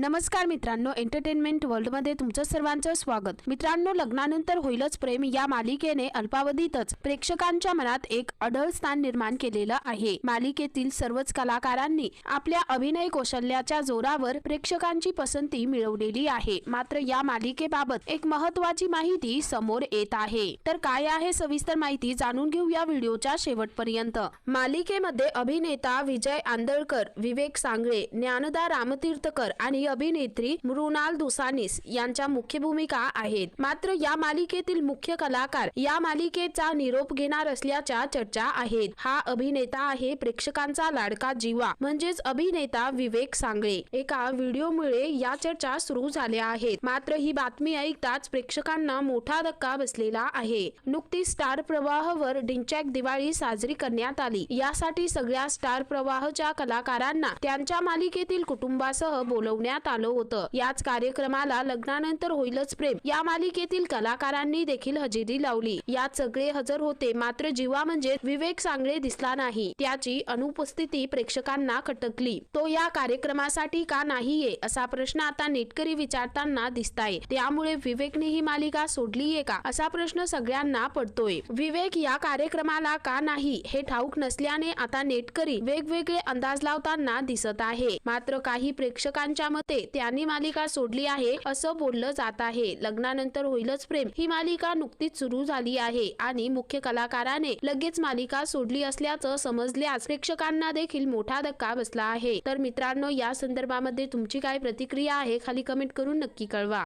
नमस्कार मित्रांनो एंटरटेनमेंट वर्ल्डमध्ये तुमचं सर्वांचं स्वागत. मित्रांनो लग्नानंतर होईलच प्रेम या मालिकेने अल्पावधीतच प्रेक्षकांच्या मनात एक अढळ स्थान निर्माण केलेलं आहे. मालिकेतील सर्वच कलाकारांनी आपल्या अभिनय कौशल्याच्या जोरावर प्रेक्षकांची पसंती मिळवलेली आहे. मात्र या मालिकेबाबत एक महत्वाची माहिती समोर येत आहे. तर काय आहे सविस्तर माहिती जाणून घेऊ या व्हिडिओच्या शेवटपर्यंत. मालिकेमध्ये अभिनेता विजय आंदळकर विवेक सांगळे ज्ञानदा रामतीर्थकर आणि अभिनेत्री मृणाल दुसानीस यांच्या मुख्य भूमिका आहेत. मात्र या मालिकेतील मुख्य कलाकार या मालिकेचा निरोप घेणार असल्याच्या चर्चा आहेत. हा अभिनेता आहे प्रेक्षकांचा लाडका जीवा. म्हणजेच अभिनेता विवेक सांगळे. एका व्हिडिओमुळे या चर्चा सुरू झाल्या आहेत. मात्र ही बातमी ऐकताच प्रेक्षकांना मोठा धक्का बसलेला आहे. नुकतीच स्टार प्रवाहवर डिंचॅक दिवाळी साजरी करण्यात आली. यासाठी सगळ्या स्टार प्रवाहच्या कलाकारांना त्यांच्या मालिकेतील कुटुंबासह बोलवण्यात आलं होतं. याच कार्यक्रमाला लग्नानंतर होईलच प्रेम. या मालिकेतील कलाकारांनी देखील हजेरी लावली. यात सगळे हजर होते. मात्र जीवा म्हणजे विवेक सांगळे दिसला नाही. त्याची अनुपस्थिती प्रेक्षकांना खटकली. तो या कार्यक्रमासाठी का नाहीये असा प्रश्न आता नेटकरी विचारताना दिसताय. त्यामुळे विवेकने ही मालिका सोडलीये का? असा प्रश्न सगळ्यांना पडतोय. विवेक या कार्यक्रमाला का नाही? हे ठाऊक नसल्याने आता नेटकरी वेगवेगळे अंदाज लावताना दिसत आहे. मात्र काही प्रेक्षकांच्या मते त्यांनी मालिका सोडली आहे असं बोललं जात आहे. लग्नानंतर होईलच प्रेम. ही मालिका नुकतीच सुरू झाली आहे आणि मुख्य कलाकाराने लगेच मालिका सोडली असल्याचं समजल्यास प्रेक्षकांना देखील मोठा धक्का बसला आहे. तर मित्रांनो या संदर्भामध्ये तुमची काय प्रतिक्रिया आहे खाली कमेंट करून नक्की कळवा.